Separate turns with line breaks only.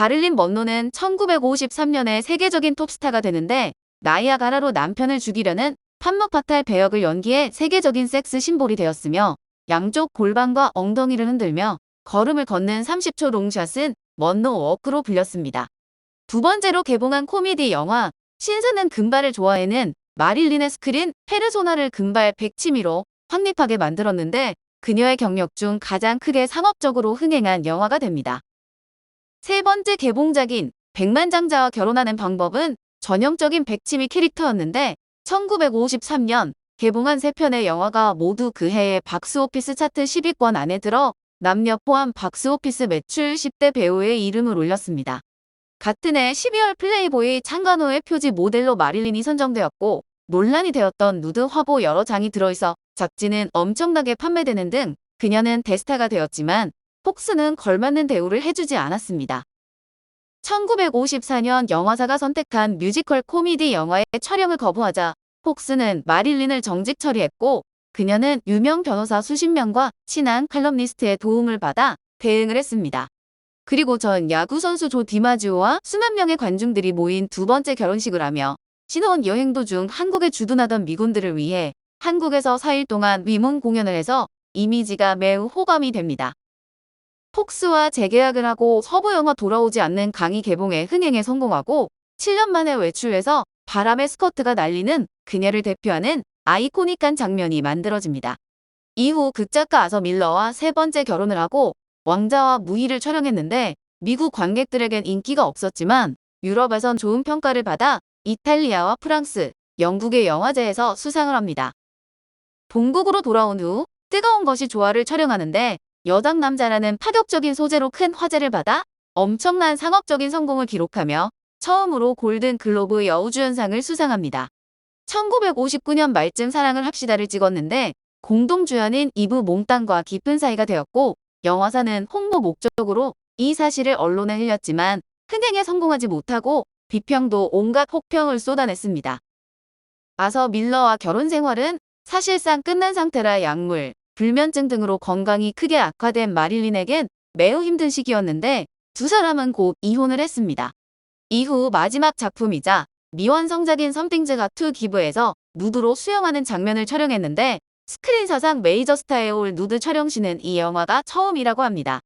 바를린 먼로는 1953년에 세계적인 톱스타가 되는데 나이아 가라로 남편을 죽이려는 판무파탈 배역을 연기해 세계적인 섹스 심볼이 되었으며 양쪽 골반과 엉덩이를 흔들며 걸음을 걷는 30초 롱샷은 먼로 워크로 불렸습니다. 두 번째로 개봉한 코미디 영화 신사는 금발을 좋아해는 마릴린의 스크린 페르소나를 금발 백치미로 확립하게 만들었는데 그녀의 경력 중 가장 크게 상업적으로 흥행한 영화가 됩니다. 세 번째 개봉작인 백만장자와 결혼하는 방법은 전형적인 백치미 캐릭터였는데 1953년 개봉한 세 편의 영화가 모두 그 해의 박스오피스 차트 10위권 안에 들어 남녀 포함 박스오피스 매출 10대 배우의 이름을 올렸습니다. 같은 해 12월 플레이보이 창간호의 표지 모델로 마릴린이 선정되었고 논란이 되었던 누드 화보 여러 장이 들어있어 잡지는 엄청나게 판매되는 등 그녀는 대스타가 되었지만 폭스는 걸맞는 대우를 해주지 않았습니다. 1954년 영화사가 선택한 뮤지컬 코미디 영화의 촬영을 거부하자 폭스는 마릴린을 정직 처리했고 그녀는 유명 변호사 수십 명과 친한 칼럼니스트의 도움을 받아 대응을 했습니다. 그리고 전 야구선수 조 디마지오와 수만 명의 관중들이 모인 두 번째 결혼식을 하며 신혼 여행 도중 한국에 주둔하던 미군들을 위해 한국에서 4일 동안 위문 공연을 해서 이미지가 매우 호감이 됩니다. 폭스와 재계약을 하고 서부 영화 돌아오지 않는 강의 개봉에 흥행에 성공하고 7년 만에 외출해서 바람의 스커트가 날리는 그녀를 대표하는 아이코닉한 장면이 만들어집니다. 이후 극작가 아서 밀러와 세 번째 결혼을 하고 왕자와 무희를 촬영했는데 미국 관객들에겐 인기가 없었지만 유럽에선 좋은 평가를 받아 이탈리아와 프랑스, 영국의 영화제에서 수상을 합니다. 본국으로 돌아온 후 뜨거운 것이 조화를 촬영하는데 여장 남자라는 파격적인 소재로 큰 화제를 받아 엄청난 상업적인 성공을 기록하며 처음으로 골든 글로브 여우주연상을 수상합니다. 1959년 말쯤 사랑을 합시다를 찍었는데 공동주연인 이브 몽땅과 깊은 사이가 되었고 영화사는 홍보 목적으로 이 사실을 언론에 흘렸지만 흥행에 성공하지 못하고 비평도 온갖 혹평을 쏟아냈습니다. 아서 밀러와 결혼 생활은 사실상 끝난 상태라 약물, 불면증 등으로 건강이 크게 악화된 마릴린에겐 매우 힘든 시기였는데 두 사람은 곧 이혼을 했습니다. 이후 마지막 작품이자 미완성작인 섬띵즈가 투 기브에서 누드로 수영하는 장면을 촬영했는데 스크린 사상 메이저 스타에 올 누드 촬영시는 이 영화가 처음이라고 합니다.